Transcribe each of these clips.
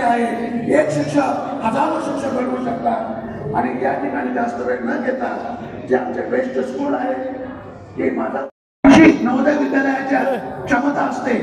चांगली आहे. एक शिक्षक हजारो शिक्षक घडवू शकतात. आणि या ठिकाणी जास्त वेळ न घेता जे आमचे बेस्ट स्कूल आहे हे माझा नवोदय विद्यालयाच्या क्षमता असते.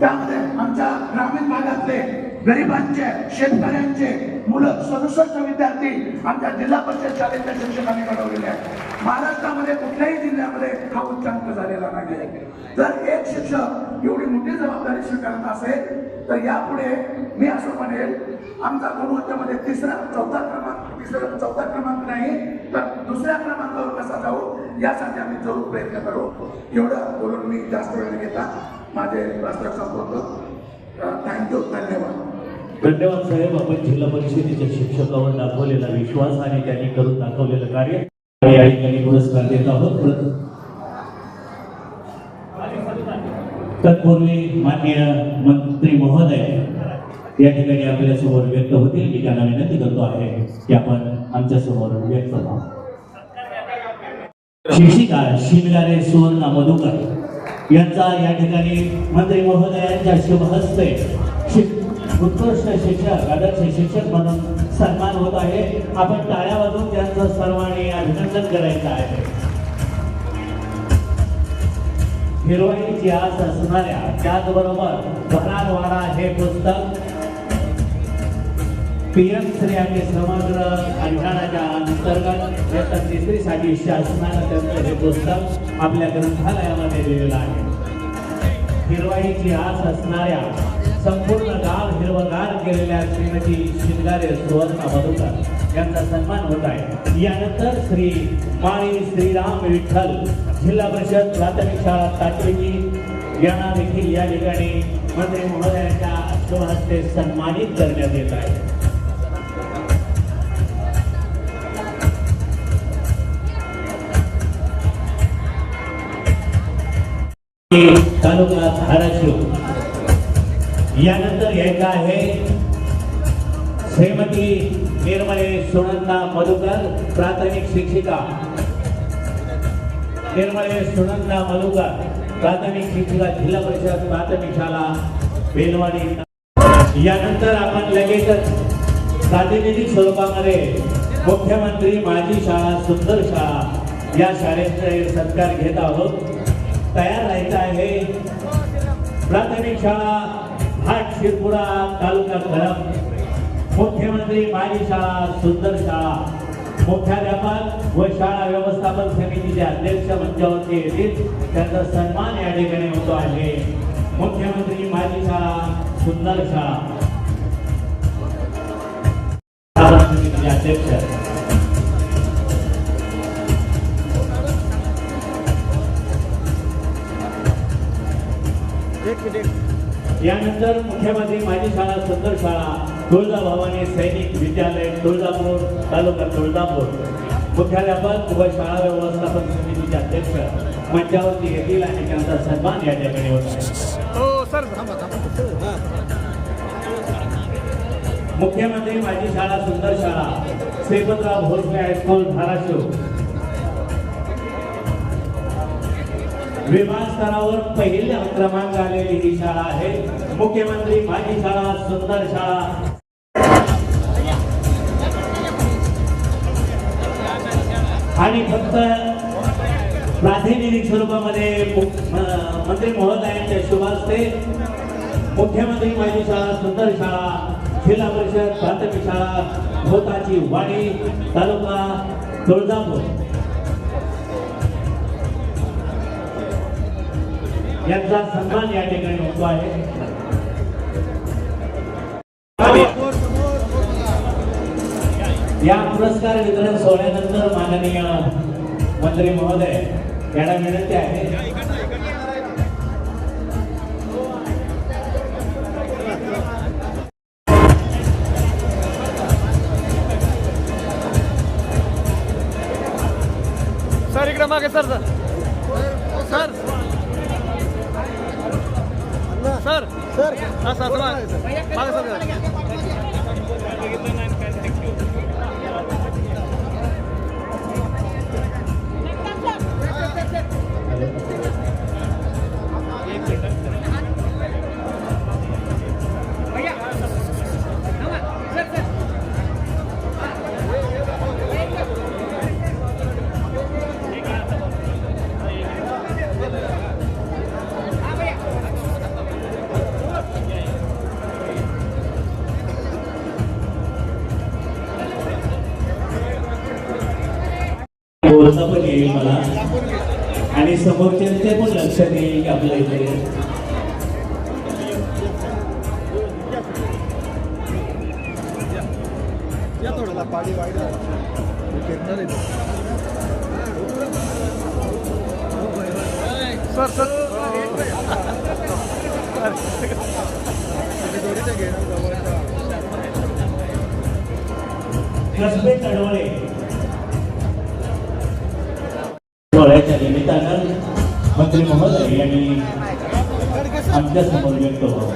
त्यामध्ये आमच्या ग्रामीण भागातले गरिबांचे शेतकऱ्यांचे मुलं सदुसष्ट विद्यार्थी आमच्या जिल्हा परिषद शाळेच्या शिक्षकांनी घडवलेले आहेत. महाराष्ट्रामध्ये कुठल्याही जिल्ह्यामध्ये हा उच्चांक झालेला नाही जर एक शिक्षक एवढी मोठी जबाबदारी स्वीकारत असेल तर यापुढे मी असं म्हणेल आमचा गुणवत्तेमध्ये तिसरा चौथा क्रमांक तिसरा चौथा क्रमांक नाही तर दुसऱ्या क्रमांकावर कसा जाऊ यासाठी आम्ही जरूर प्रयत्न करू. एवढं बोलून मी जास्त वेळ घेता. माझे प्रस्ताव संपवतो. थँक्यू धन्यवाद. धन्यवाद साहेब आपण जिल्हा परिषदेच्या शिक्षकावर दाखवलेला विश्वास आणि त्यांनी करून दाखवलेलं कार्य या ठिकाणी पुरस्कार देत आहोत. तत्पूर्वी माननीय मंत्री महोदय या ठिकाणी आपल्यासमोर व्यक्त होतील. मी त्यांना विनंती करतो आहे की आपण आमच्यासमोर व्यक्त व्हा शिक्षिका शिवगारे सुवर्ण मधुकर यांचा या ठिकाणी मंत्री महोदयांच्या शुभ हस्ते उत्कृष्ट शिक्षक आदर्श शिक्षक म्हणून सन्मान होत आहे. आपण टाळ्या वाजून त्यांचं सर्वांनी अभिनंदन करायचं आहे. हिरोईनची आस असणाऱ्या त्याचबरोबर भरार वारा हे पुस्तक पीएम श्री आम्ही समग्र अभियानाच्या अंतर्गत इयत्ता तिसरीसाठी शासनानं त्यांचं हे पुस्तक आपल्या ग्रंथालयामध्ये दिलेलं आहे. हिरवाईची आस असणाऱ्या संपूर्ण गाव हिरवगार केलेल्या श्रीमती शिंगारे सुवर्णा मधुकर यांचा सन्मान होत आहे. यानंतर श्री माळी श्रीराम विठ्ठल जिल्हा परिषद प्राथमिक शाळा ताटविकी यांना देखील या ठिकाणी मंत्री महोदयाच्या शुभ हस्ते सन्मानित करण्यात येत आहे. तालुका धाराशिव यानंतर यायचं आहे श्रीमती निर्मले सुनंदा मधुकर प्राथमिक शिक्षिका. निर्मले सुनंदा मधुकर प्राथमिक शिक्षिका जिल्हा परिषद प्राथमिक शाळा बेलवाडी. यानंतर आपण लगेचच प्रातिनिधिक स्वरूपामध्ये मुख्यमंत्री माझी शाळा सुंदर शाळा या शाळेचे सत्कार घेत आहोत. तयार राहायचं आहे. प्राथमिक शाळा हाट शिरपुरा तालुका खरम मुख्यमंत्री माझी शाळा सुंदर शाळा मुख्याध्यापक व शाळा व्यवस्थापन समितीचे अध्यक्ष मंचावरती येतील. त्यांचा सन्मान या ठिकाणी होतो आहे. मुख्यमंत्री माझी शाळा सुंदर शाळा समितीचे अध्यक्ष. यानंतर मुख्यमंत्री माझी शाळा सुंदर शाळा तुळजाभवानी सैनिक विद्यालय तुळजापूर तालुका तुळजापूर. मुख्याध्यापक व शाळा व्यवस्थापन समितीचे अध्यक्ष मंचावरती येतील आणि त्यांचा सन्मान या ठिकाणी होत हो मुख्यमंत्री माझी शाळा सुंदर शाळा श्रीपतराव भोसले हायस्कूल धाराशिव. विभाग स्तरावर पहिल्या क्रमांक आलेली ही शाळा आहे. मुख्यमंत्री माझी शाळा सुंदर शाळा. आणि फक्त प्रातिनिधिक स्वरूपामध्ये मंत्री महोदयांच्या शुभास्ते. मुख्यमंत्री माझी शाळा सुंदर शाळा जिल्हा परिषद प्राथमिक शाळा भोताची वाडी तालुका तुळजापूर. यांचा सन्मान या ठिकाणी होतो आहे. या पुरस्कार वितरण सोहळ्यानंतर माननीय मंत्री महोदय यांना विनंती आहे. सर इकडे मागे सर सर. सर सर हा सर मागे मागे सर बोलता पण येईल मला. आणि समोरच्यांचे पण लक्षात येईल की आपल्या इथे सर सर कसबे तडवळे. सोहळ्याच्या निमित्तानं मंत्री महोदय यांनी आमच्यासमोर व्यक्त व्हावं.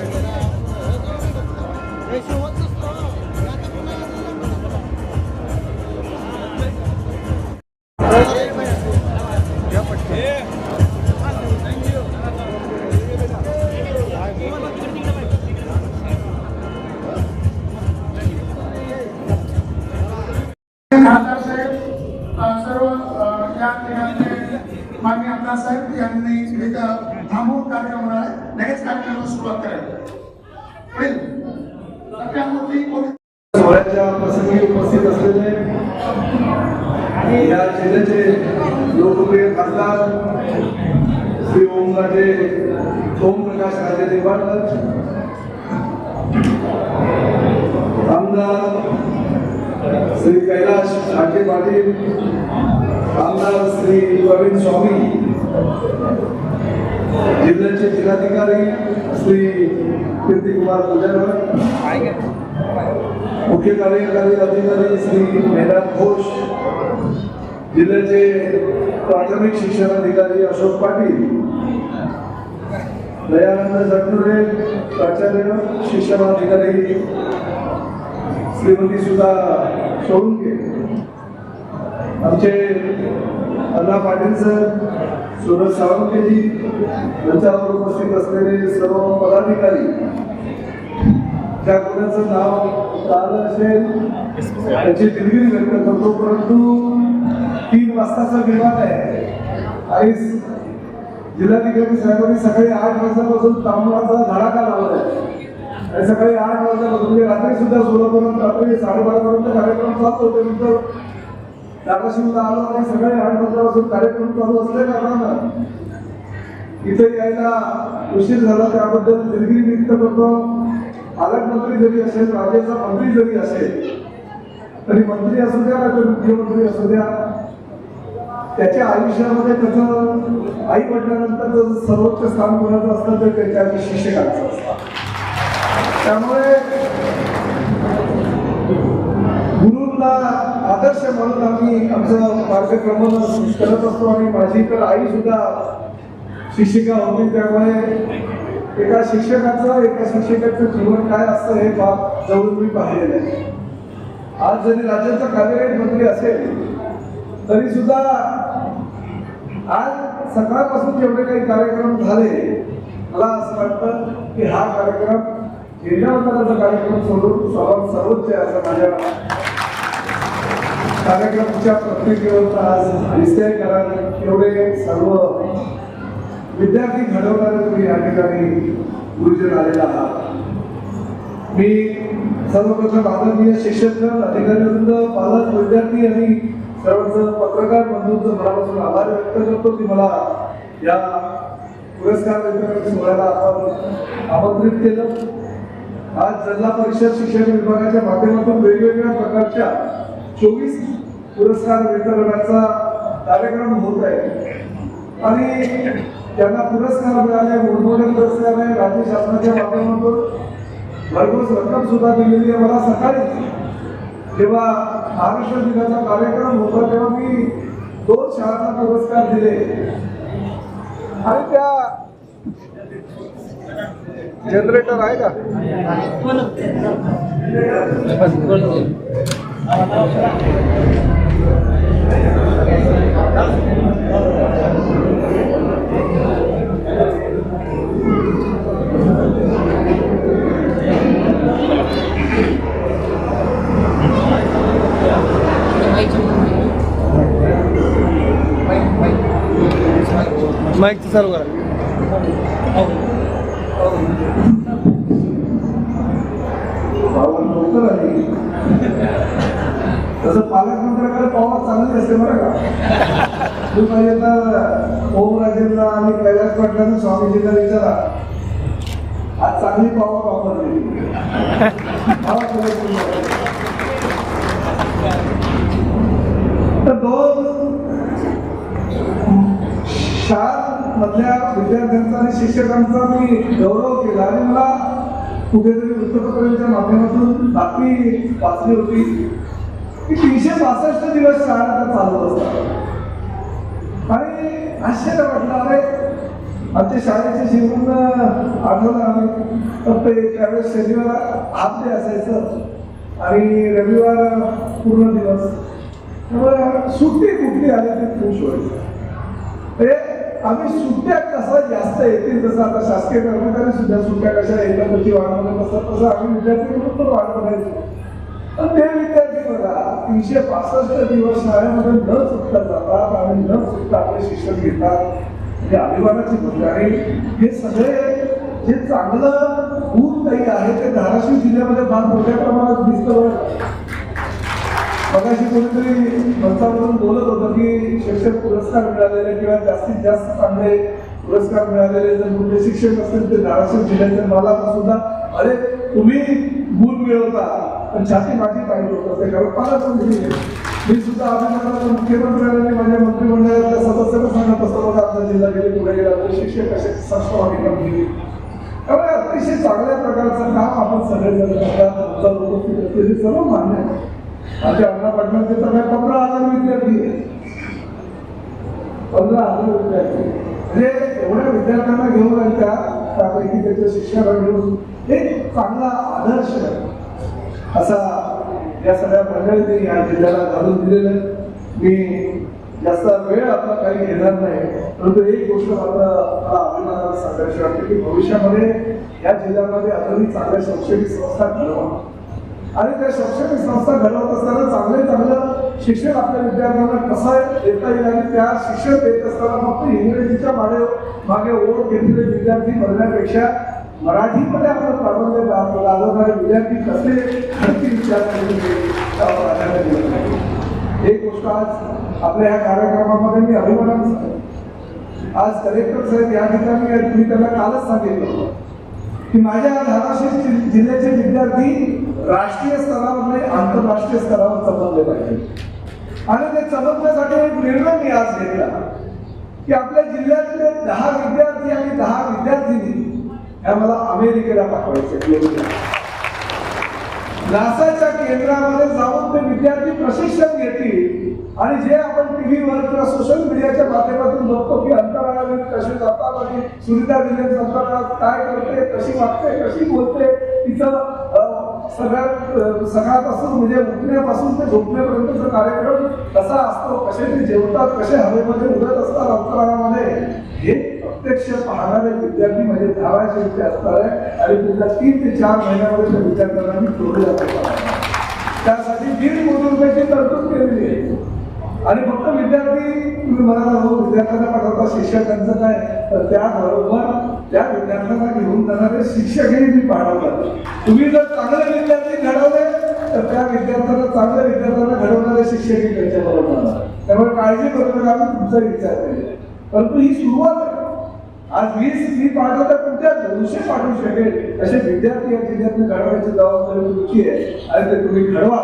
लगेच कार्यक्रमाला सुरुवात करायची सोहळ्याच्या प्रसंगी उपस्थित असलेले आणि या जिल्ह्याचे लोकप्रिय खासदार श्री ओमराजे ओमप्रकाश राजे निंबाळकर आमदार श्री कैलाश ठाके पाटील आमदार श्री प्रवीण स्वामी जिल्ह्याचे जिल्हाधिकारी श्री कीर्तिकुमार पुजारकर मुख्य कार्यकारी अधिकारी श्री मेधा घोष जिल्ह्याचे प्राथमिक शिक्षण अधिकारी अशोक पाटील दयानंद जगनुरे प्राचार्य शिक्षणाधिकारी श्रीमती सुधा सोळुंके आमचे अण्णा पाटील सर सुरज सावंतजी यांच्यावर उपस्थित असलेले सर्व पदाधिकारी त्या कोणाचं नाव आलं असेल त्याची दिलगिरी व्यक्त करतो परंतु तीन वाजताचा विमान आहे. आणि जिल्हाधिकारी साहेबांनी सकाळी आठ वाजल्यापासून तांबळाचा धडाका लावला आहे आणि सकाळी आठ वाजल्यापासून म्हणजे रात्री सुद्धा सोळापर्यंत रात्री साडेबारापर्यंत कार्यक्रम चालतो त्यानंतर नंतर आलो आणि सगळे आठ कार्यक्रम चालू असल्या कारणानं इथे यायला उशीर झाला. त्याबद्दल दिलगिरी व्यक्त करतो. पालकमंत्री जरी असेल राज्याचा मंत्री जरी असेल तरी मंत्री असू द्या नाही तर मुख्यमंत्री असू द्या त्याच्या आयुष्यामध्ये त्याचं आई वडिलांनंतर सर्वोच्च स्थान कोणाचं असतं तर त्याच्या शिक्षकांचं असतं. त्यामुळे गुरुंना आदर्श म्हणून आम्ही आमचं कार्यक्रम करत असतो आणि माझी तर आई सुद्धा शिक्षिका होती त्यामुळे एका शिक्षकाचं एका शिक्षकाचं जीवन काय असतं हे बाब जवळ मी पाहिलेलं आहे. आज जरी राज्याचा कार्यकारी मंत्री असेल तरी सुद्धा आज सकाळपासून जेवढे काही कार्यक्रम झाले मला असं वाटतं की हा कार्यक्रम जिल्हावताराचा कार्यक्रम सोडून सर्वात सर्वोच्च आहे असं माझ्या कार्यक्रमाच्या प्रत्येकीवर आज दिसतंय कारण एवढे सर्व विद्यार्थी घडवणारे तुम्ही या ठिकाणी गुरुजन आलेला आहात. मी सर्वप्रथम आदरणीय शिक्षक अधिकारीवृंद पालक विद्यार्थी आणि सर्वांचं पत्रकार बंधूंचं मनापासून आभार व्यक्त करतो की मला या पुरस्कार वितरण सोहळ्याला आपण आमंत्रित केलं. आज जिल्हा परिषद शिक्षण विभागाच्या माध्यमातून वेगवेगळ्या प्रकारच्या चोवीस पुरस्कार वितरणाचा कार्यक्रम होत आहे. आणि त्यांना पुरस्कार मिळाले मोठमोठे पुरस्कार आहे राज्य शासनाच्या माध्यमातून. भरघोस रक्कम सुद्धा दिलेली आहे. मला सकाळी जेव्हा महाराष्ट्र दिनाचा कार्यक्रम होता तेव्हा मी दोन शाळांना पुरस्कार दिले. आणि त्या जनरेटर आहे का? माईक चालू करा भाऊ लवकर आली तसं पालकमंत्र्याकडे पॉवर चांगली असते बरं का. तू पहिल्यांदा तर ओमराजेंना आणि कैलास पाटलांना स्वामीजींना विचारा. आज चांगली पॉवर वापरली. पॉवर तर दोन शाळांमधल्या विद्यार्थ्यांचा आणि शिक्षकांचा मी गौरव केला आणि मला कुठेतरी वृत्तपत्रांच्या माध्यमातून बातमी वाचली होती. की तीनशे पासष्ट दिवस शाळा आता चालू असतात. आणि आश्चर्य वाटलं अरे आमच्या शाळेचे जीवन आठवलं आम्ही फक्त त्यावेळेस शनिवार हाफ डे असायचं आणि रविवार पूर्ण दिवस. त्यामुळे सुट्टी कुठली आली ते खुश व्हायचं म्हणजे आम्ही सुट्ट्या कसा जास्त येतील जसं आता शासकीय कर्मचारी सुद्धा सुट्ट्या कशा येतात त्याची वाट तसं तसं आम्ही विद्यार्थी म्हणून पण वाट बघायचो. पण ते विद्यार्थी तीनशे पासष्ट दिवस शाळेमध्ये न चुकता जातात आणि न चुकता आपले शिक्षण घेतात. ही अभिमानाची गोष्ट आहे. हे सगळे जे चांगलं गुण काही आहे ते धाराशिव जिल्ह्यामध्ये फार मोठ्या प्रमाणात दिसतं मगाशी कोणीतरी मंचावरून बोलत होतं की शिक्षक पुरस्कार मिळालेले किंवा जास्तीत जास्त चांगले पुरस्कार मिळालेले जर कुठले शिक्षक असतील ते धाराशिव जिल्ह्याचे मला सुद्धा अरे तुम्ही गुण मिळवता. पण छाती माझी पाहिजे होतं. ते कारण मला पण दिली मी सुद्धा अभिमानाचा मुख्यमंत्र्यांनी माझ्या मंत्रिमंडळातल्या सदस्यांना सांगत असतो बघा आमचा जिल्हा गेले पुढे गेला तर शिक्षक असे कसे काम कामगिरी त्यामुळे अतिशय चांगल्या प्रकारचं काम आपण सगळेजण करतात. आमचा लोक करते सर्व मान्य आहे. आमच्या अण्णा पाटलांचे तर काय पंधरा हजार विद्यार्थी पंधरा हजार विद्यार्थी म्हणजे एवढ्या विद्यार्थ्यांना घेऊन आणि त्या त्यापैकी त्याच्या शिक्षकांना घेऊन एक चांगला आदर्श असा या सगळ्या मंडळींनी या जिल्ह्याला घालून दिलेलं आहे. मी जास्त वेळ आता काही घेणार नाही परंतु एक गोष्ट मात्र मला अभिमानाला सांगायची वाटते की भविष्यामध्ये या जिल्ह्यामध्ये अजूनही चांगल्या शैक्षणिक संस्था घडवा आणि त्या शैक्षणिक संस्था घडवत असताना चांगले चांगलं शिक्षण आपल्या विद्यार्थ्यांना कसं देता येईल आणि त्या शिक्षण देत असताना फक्त इंग्रजीच्या मागे मागे ओढ घेतलेले विद्यार्थी बनण्यापेक्षा मराठीमध्ये आपण प्राबल्य आलं गाजवणारे विद्यार्थी कसे खर्ची विचार प्राधान्य दिलं पाहिजे. एक गोष्ट आज आपल्या ह्या कार्यक्रमामध्ये मी अभिमानानं सांगतो आज कलेक्टर साहेब या ठिकाणी तुम्ही मी त्यांना कालच सांगितलं की माझ्या धाराशिव जिल्ह्याचे विद्यार्थी राष्ट्रीय स्तरावर नाही आंतरराष्ट्रीय स्तरावर चमकले पाहिजे आणि ते चमकण्यासाठी एक निर्णय मी आज घेतला की आपल्या जिल्ह्यातले दहा विद्यार्थी आणि दहा विद्यार्थिनी ह्या मला अमेरिकेला पाठवायचे नासाच्या केंद्रामध्ये जाऊन ते विद्यार्थी प्रशिक्षण घेतील. आणि जे आपण टीव्हीवर किंवा सोशल मीडियाच्या माध्यमातून बघतो की अंतराळावर कसे जातात आणि सुनीता विलियम्स अंतराळात काय करते कशी वागते कशी बोलते तिचं सगळ्यात अं, सकाळपासून म्हणजे उठण्यापासून ते झोपण्यापर्यंतचा कार्यक्रम कसा असतो कसे ते जेवतात कसे हवेमध्ये उडत असतात अंतराळामध्ये हे प्रत्यक्ष पाहणारे विद्यार्थी म्हणजे धाराचे इथे असणार आहे आणि पुढल्या तीन ते चार महिन्यामध्ये त्या विद्यार्थ्यांना मी जोडले त्यासाठी दीड कोटी रुपयाची तरतूद केलेली आहे. आणि फक्त विद्यार्थी तुम्ही म्हणाला हो विद्यार्थ्यांना पाठवता शिक्षकांचं काय? तर त्याबरोबर त्या विद्यार्थ्यांना घेऊन जाणारे शिक्षकही मी पाठवतात तुम्ही जर चांगले विद्यार्थी घडवले तर त्या विद्यार्थ्यांना चांगल्या विद्यार्थ्यांना घडवणारे शिक्षकही त्यांच्याबरोबर त्यामुळे काळजी करू नका आम्ही तुमचा विचार केला परंतु ही सुरुवात आज वीस मी पाठवता पुढच्या दोनशे पाठवू शकेल. असे विद्यार्थी या जिल्ह्यातून घडवण्याची जबाबदारी तुमची आहे आणि ते तुम्ही घडवा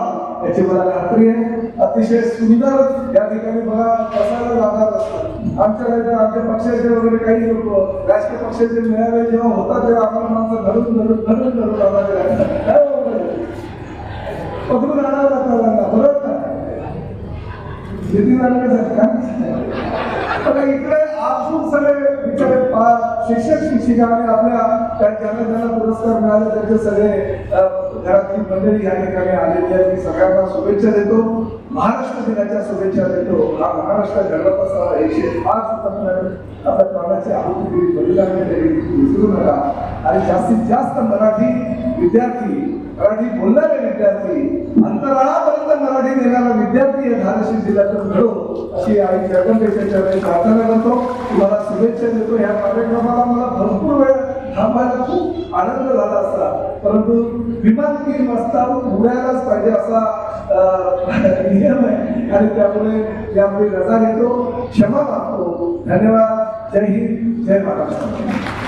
याची मला खात्री आहे. अतिशय सुंदर या ठिकाणी बघा बसायला जाणार असतात आमच्या आमच्या पक्षाचे वगैरे काही लोक राजकीय पक्षाचे मेळावे जेव्हा होतात तेव्हा आम्हाला माणसं घडून धरून धरून धरून आणावे काय पकडून आणावं लागतं बरोबर का? नितीन राणे पण इकडे आपसून सगळे बिचारे पा- शिक्षक शिक्षिका आणि आपल्या काही ज्यांना ज्यांना पुरस्कार मिळाले त्यांचे सगळे घरातली मंडळी या ठिकाणी आलेली आहे मी सगळ्यांना शुभेच्छा देतो. महाराष्ट्र दिनाच्या शुभेच्छा देतो. हा महाराष्ट्र घडत असताना एकशे पाच आपल्या प्राणाची आहुती दिली. विसरू नका. आणि जास्तीत जास्त मराठी विद्यार्थी मराठी बोलणारे विद्यार्थी अंतर विद्यार्थी या धाराशिव जिल्ह्यातून घडो अशी आई जगदंबेच्या वेळी प्रार्थना करतो. तुम्हाला शुभेच्छा देतो. या कार्यक्रमाला मला भरपूर वेळ थांबायला खूप आनंद झाला असता. परंतु विमान तीन वाजता उडायलाच पाहिजे असा नियम आहे. आणि त्यामुळे यापुढे रजा घेतो. क्षमा मागतो. धन्यवाद. जय हिंद. जय महाराष्ट्र.